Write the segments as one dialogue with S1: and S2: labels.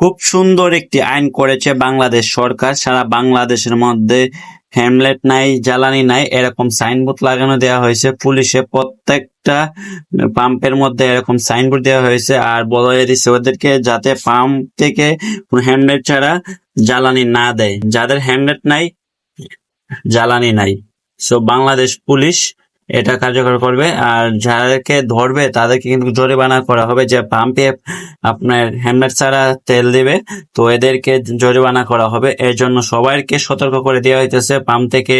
S1: খুব সুন্দর একটি আইন করেছে বাংলাদেশ সরকার। সারা বাংলাদেশের মধ্যে হ্যামলেট নাই জ্বালানি নাই, এরকম সাইনবোর্ড লাগানো দেওয়া হয়েছে। পুলিশে প্রত্যেকটা পাম্পের মধ্যে এরকম সাইনবোর্ড দেওয়া হয়েছে আর বলা দিচ্ছে ওদেরকে যাতে পাম্প থেকে হ্যামলেট ছাড়া জ্বালানি না দেয়। যাদের হ্যামলেট নাই জ্বালানি নাই। সো বাংলাদেশ পুলিশ এটা কার্যকর করবে। আর যাদেরকে ধরবে, তাদেরকে কিন্তু জরিমানা করা হবে যে পাম্পে আপনার হ্যামলেট ছাড়া তেল দিবে। তো এদেরকে জরিমানা করা হবে। এর জন্য সবাইকে সতর্ক করে দেওয়া হইতেছে। পাম্প থেকে,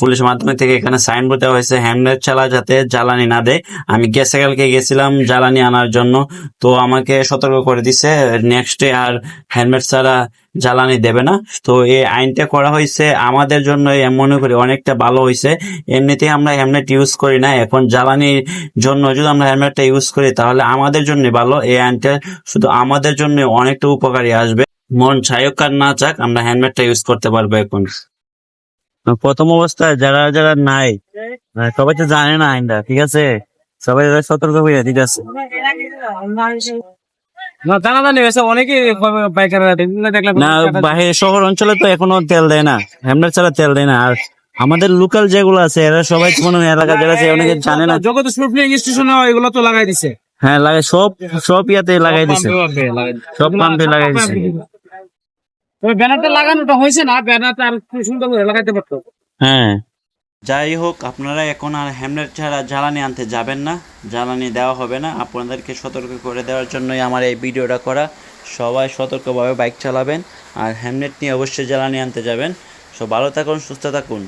S1: পুলিশের মাধ্যমে থেকে এখানে সাইনবোর্ড দেওয়া হয়েছে হ্যামলেট ছাড়া যাতে জ্বালানি না দেয়। আমি গেছে কালকে গেছিলাম জ্বালানি আনার জন্য। তো আমাকে সতর্ক করে দিছে নেক্সট ডে আর হেলমেট ছাড়া জ্বালানি দেবে না। তো এই আইনটা করা হয়েছে, আমাদের জন্য মনে করি অনেকটা ভালো হয়েছে। এমনিতেই আমরা হেলমেট ইউজ করি না। এখন জ্বালানির জন্য যদি আমরা হেলমেটটা ইউজ করি, তাহলে আমাদের জন্য ভালো। এই আইনটা শুধু আমাদের জন্য অনেকটা উপকারী আসবে। মন চাইক আর না চাক, আমরা হেলমেটটা ইউজ করতে পারব এখন। প্রথম অবস্থায় যারা যারা নাই সবাই তো জানে না আইনটা, ঠিক আছে? সবাই সতর্ক হয়ে, ঠিক আছে?
S2: না হয়েছে অনেকে পাইকার দেখলাম
S1: না বাইরে শহর অঞ্চলে তো এখনও তেল দেয় না ছাড়া তেল দেয় না। আর আমাদের লোকাল যেগুলো আছে এরা সবাই কোনো এলাকা যারা আছে অনেকে জানে না।
S2: জগত স্টেশনে এগুলো তো লাগাই দিছে।
S1: হ্যাঁ লাগে সব সব ইয়াতে লাগাই দিছে। সব পাম্পে লাগাই দিছে।
S2: তবে ব্যানারটা লাগানোটা হয়েছে না? ব্যানারটা আর সুন্দর করে লাগাইতে পারতো।
S1: হ্যাঁ। যাই হোক, আপনারা এখন আর হ্যামলেট ছাড়া জ্বালানি আনতে যাবেন না। জ্বালানি দেওয়া হবে না। আপনাদেরকে সতর্ক করে দেওয়ার জন্যই আমার এই ভিডিওটা করা। সবাই সতর্কভাবে বাইক চালাবেন। আর হ্যামলেট নিয়ে অবশ্যই জ্বালানি আনতে যাবেন। সো ভালো থাকুন, সুস্থ থাকুন।